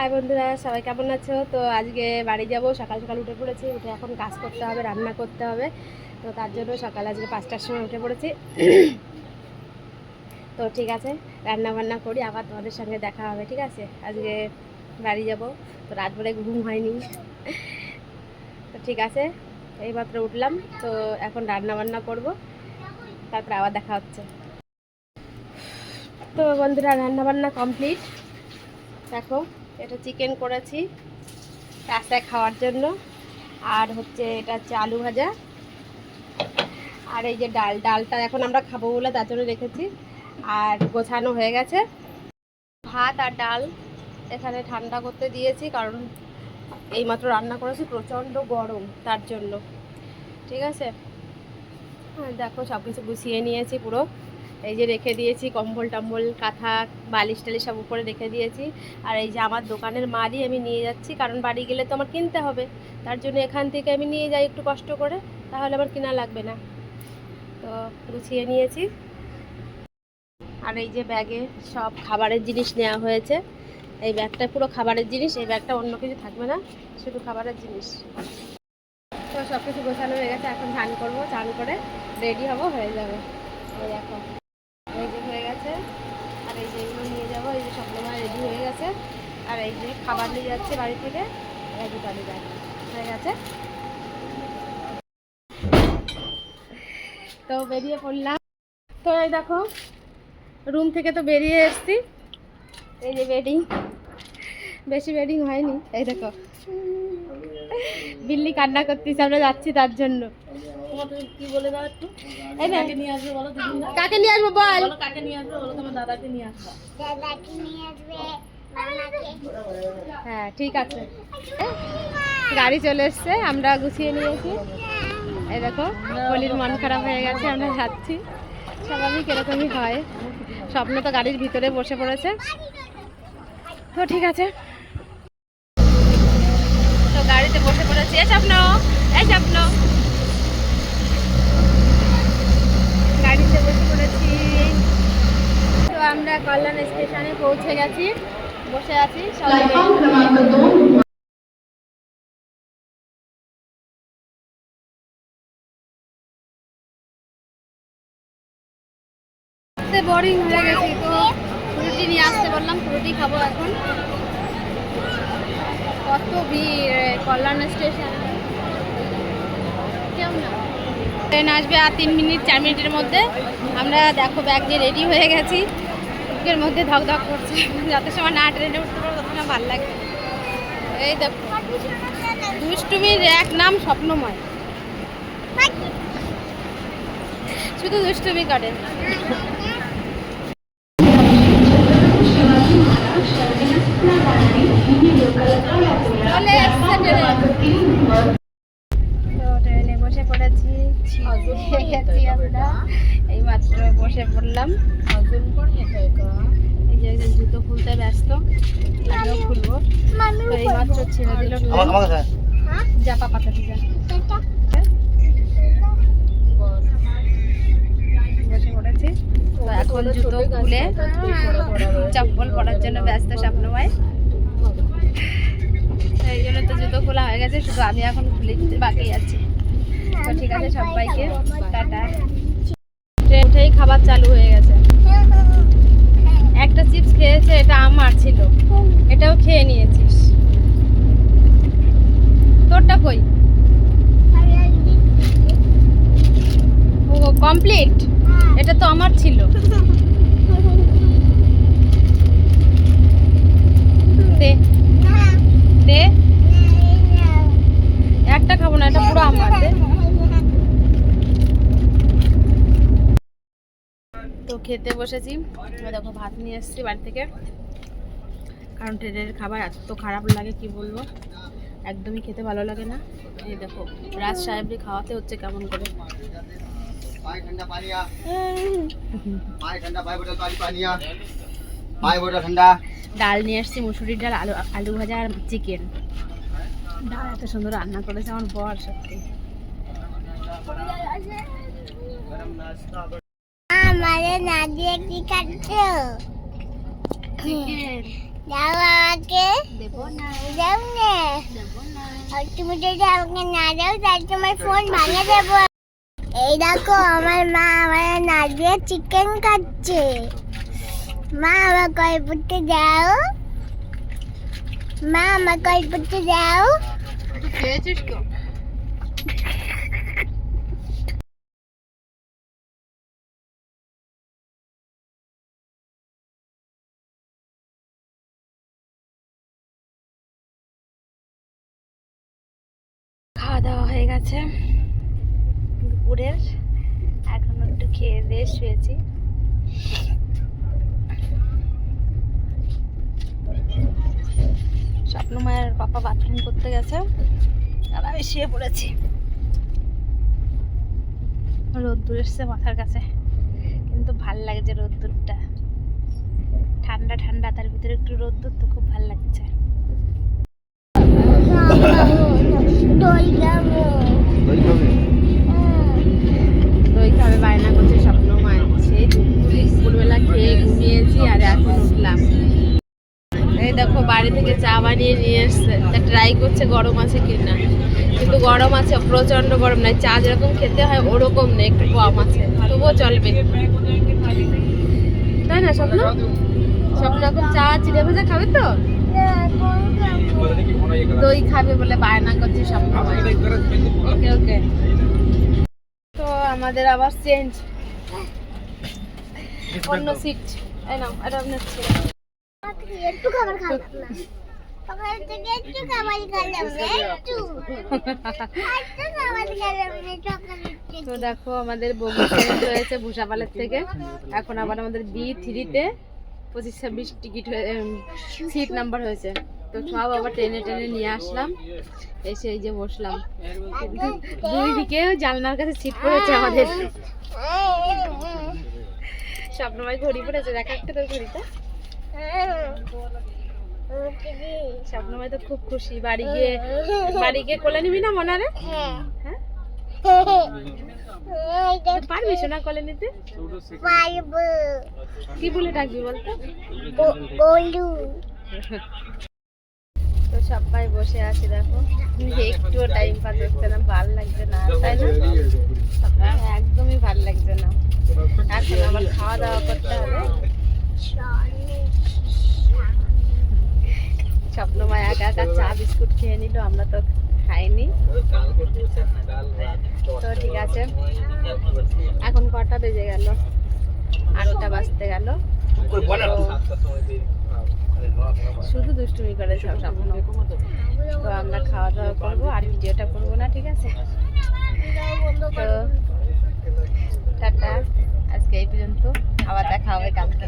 High বন্ধুরা, সবাই কেমন আছো? তো আজকে বাড়ি যাব, সকাল সকাল উঠে পড়েছি, উঠে এখন কাজ করতে হবে, রান্না করতে হবে। তো তার জন্য সকাল আজকে পাঁচটার সময় উঠে পড়েছি। তো ঠিক আছে, রান্না বান্না করি, আবার তোমাদের সঙ্গে দেখা হবে, ঠিক আছে? আজকে বাড়ি যাব, তো রাত ভরে ঘুম হয়নি। তো ঠিক আছে এইমাত্র উঠলাম, তো এখন রান্না বান্না করব, তারপরে আবার দেখা হচ্ছে। তো বন্ধুরা, রান্না বান্না কমপ্লিট। দেখো এটা চিকেন করেছি রাস্তায় খাওয়ার জন্য। আর হচ্ছে এটা হচ্ছে আলু ভাজা। আর এই যে ডাল ডালটা এখন আমরা খাব বলে তার জন্য রেখেছি। আর গোছানো হয়ে গেছে। ভাত আর ডাল এখানে ঠান্ডা করতে দিয়েছি কারণ এইমাত্র রান্না করেছি প্রচণ্ড গরম তার জন্য। ঠিক আছে? হ্যাঁ, দেখো সব কিছু গুছিয়ে নিয়েছি পুরো। এই যে রেখে দিয়েছি, কম্বল টম্বল, কাঁথা, বালিশ টালিশ সব উপরে রেখে দিয়েছি। আর এই যে আমার দোকানের মালই আমি নিয়ে যাচ্ছি, কারণ বাড়ি গেলে তো আমার কিনতে হবে। তার জন্য এখান থেকে আমি নিয়ে যাই একটু কষ্ট করে, তাহলে আমার কিনা লাগবে না। তো গুছিয়ে নিয়েছি। আর এই যে ব্যাগে সব খাবারের জিনিস নেওয়া হয়েছে। এই ব্যাগটা পুরো খাবারের জিনিস, এই ব্যাগটা অন্য কিছু থাকবে না, শুধু খাবারের জিনিস। তো সব কিছু গোছানো হয়ে গেছে, এখন চান করব, চান করে রেডি হব, হয়ে যাবে। ওই দেখো এই যে হয়ে গেছে আর এই যে এগুলো নিয়ে যাব, এই যে স্বপ্নমা রেডি হয়ে গেছে। আর এই যে খাবার নিয়ে যাচ্ছে বাড়ি থেকে, এই দুটো হয়ে গেছে। তো বেরিয়ে পড়লাম। তো এই দেখো রুম থেকে তো বেরিয়ে এসছি। এই যে বেডিং বেশি বেডিং হয়নি। এই দেখো, বিল্লি কান্না করতেছি, আমরা যাচ্ছি তার জন্য। কি বলে দাও একটু? কাকে নিয়ে আসবে বলো কাকে নিয়ে আসব বল। কাকে নিয়ে আসবে বলো তোমার দাদাকে নিয়ে আসবে। হ্যাঁ ঠিক আছে। গাড়ি চলে এসছে আমরা গুছিয়ে নিয়েছি। এই দেখো হলির মন খারাপ হয়ে গেছে আমরা যাচ্ছি। স্বাভাবিক এরকমই হয়। স্বপ্ন তো গাড়ির ভিতরে বসে পড়েছে। তো ঠিক আছে। তো গাড়িতে বসে পড়েছি। এ স্বপ্ন এই স্বপ্ন। গাড়িতে বসে পড়েছি। তো আমরা কল্যাণ স্টেশনে পৌঁছে গেছি বসে আছি সবাই বোরিং হয়ে গেছি তো রুটি নিয়ে আসতে বললাম রুটি খাব এখন। কত ভিড় কল্যাণ স্টেশন কেমন ট্রেন আসবে আর তিন মিনিট, চার মিনিটের মধ্যে। আমরা দেখো ব্যাগ দিয়ে রেডি হয়ে গেছি। বুকের মধ্যে ধক ধক করছে। যত সময় না ট্রেনে উঠতে পারব তখন ভালো লাগে। এই দেখো দুষ্টুমির এক নাম স্বপ্নময়। শুধু দুষ্টুমি করে। গেছি আমরা। এইমাত্র বসে পড়লাম। এই যে একজন জুতো খুলতে ব্যস্ত আমিও খুলবো। তো এইমাত্র ছেড়ে দিল। ট্রেন। যা পাপা বসে পড়েছি। তো এখন জুতো খুলে চপ্পল পরার জন্য ব্যস্ত স্বপ্নময় এই জন্য তো জুতো খোলা হয়ে গেছে শুধু আমি এখন খুলে দিতে বাকি আছি। ঠিক আছে সবাইকে টাটা। ট্রেন উঠেই খাবার চালু হয়ে গেছে। একটা চিপস খেয়েছে এটা আমার ছিল। এটাও খেয়ে নিয়েছিস। তোরটা কই? ও কমপ্লিট? এটা তো আমার ছিল। দে। দে। একটা খাব না এটা পুরো আমার দে তো খেতে বসেছি। দেখো ভাত নিয়ে এসেছি বাড়ি থেকে। কারণ ট্রেনের খাবার এত খারাপ লাগে, কি বলব? একদমই খেতে ভালো লাগে না। এই দেখো, রাজ সাহেবরে খাওয়াতে হচ্ছে কেমন করে? ডাল নিয়ে আসছি মুসুরির ডাল, আলু আলু ভাজা আর চিকেন। ডাল এত সুন্দর রান্না করেছে আমার বর, সত্যি। না দিয়ে কি চিকেন দাও আমাকে। দেবো দাও না। তুমি যদি আমাকে না দাও তাহলে তোমার ফোন ভাঙে দেবো। এই দেখো আমার মা আমার না দিয়ে চিকেন খাচ্ছে মা আমার গল্পতে দাও। মা আমার গল্পতে দাও। তুই খেয়েছিস তো? গেছে দুপুরের। এখন একটু খেয়ে দিয়ে শুয়েছি। স্বপ্ন মায়ের পাপা বাথরুম করতে গেছে। আর আমি শুয়ে পড়েছি। রোদ্দুর এসছে মাথার কাছে। কিন্তু ভালো লাগছে রোদ্দুরটা। ঠান্ডা ঠান্ডা, তার ভিতরে একটু রোদ্দুর তো খুব ভালো লাগছে। দই বায়না করছে, স্বপ্ন মায়ের সেই খেয়ে ঘুমিয়েছি আর এখন উঠলাম। এই দেখো, বাড়ি থেকে চা বানিয়ে নিয়ে এসছে। তা ট্রাই করছে গরম আছে কিনা। কিন্তু গরম আছে প্রচণ্ড গরম নাই। চা যেরকম খেতে হয়, ওরকম নেই, একটু কম আছে। তবুও চলবে। তাই না, স্বপ্ন? স্বপ্ন এখন চা চিড়ে ভেজা খাবে তো? দই খাবে বলে বায়না করছে স্বপ্ন ওকে ওকে। তো আমাদের আবার চেঞ্জ অন্য সিট এই নাও এটা আপনার একটু খাবার না তো দেখো আমাদের বগি হয়েছে ভূষাপালের থেকে। এখন আবার আমাদের বি থ্রিতে পঁচিশ ছাব্বিশ টিকিট সিট নাম্বার হয়েছে। তো সব আবার ট্রেনে টেনে নিয়ে আসলাম। এসে এই যে বসলাম। দুই দিকে জানলার কাছে সিট পড়েছে আমাদের। স্বপ্নময় ঘড়ি পড়েছে দেখা একটা তোর ঘড়িটা স্বপ্নময় তো খুব খুশি। বাড়ি গিয়ে বাড়ি গিয়ে কোলে নিবি না মনারে? হ্যাঁ। হ্যাঁ? পারবি সোনা কোলে নিতে? পারব কি বলে ডাকবি বলতো? বলু। তো সবাই বসে আছি দেখো। একটুও টাইম পাস হচ্ছে না ভালো লাগছে না তাই না? একদমই ভালো লাগছে না। এখন আবার খাওয়া দাওয়া করতে হবে। স্বপ্নময় একা একা চা বিস্কুট খেয়ে নিল আমরা তো খাইনি তো ঠিক আছে। এখন কটা বেজে গেল? আটটা বাজতে গেল। শুধু দুষ্টুমি করে সব সামনে তো আমরা খাওয়া দাওয়া করব আর ভিডিওটা করব না, ঠিক আছে? তো টাটা। আজকে এই পর্যন্ত। আবার দেখা হবে কালকে।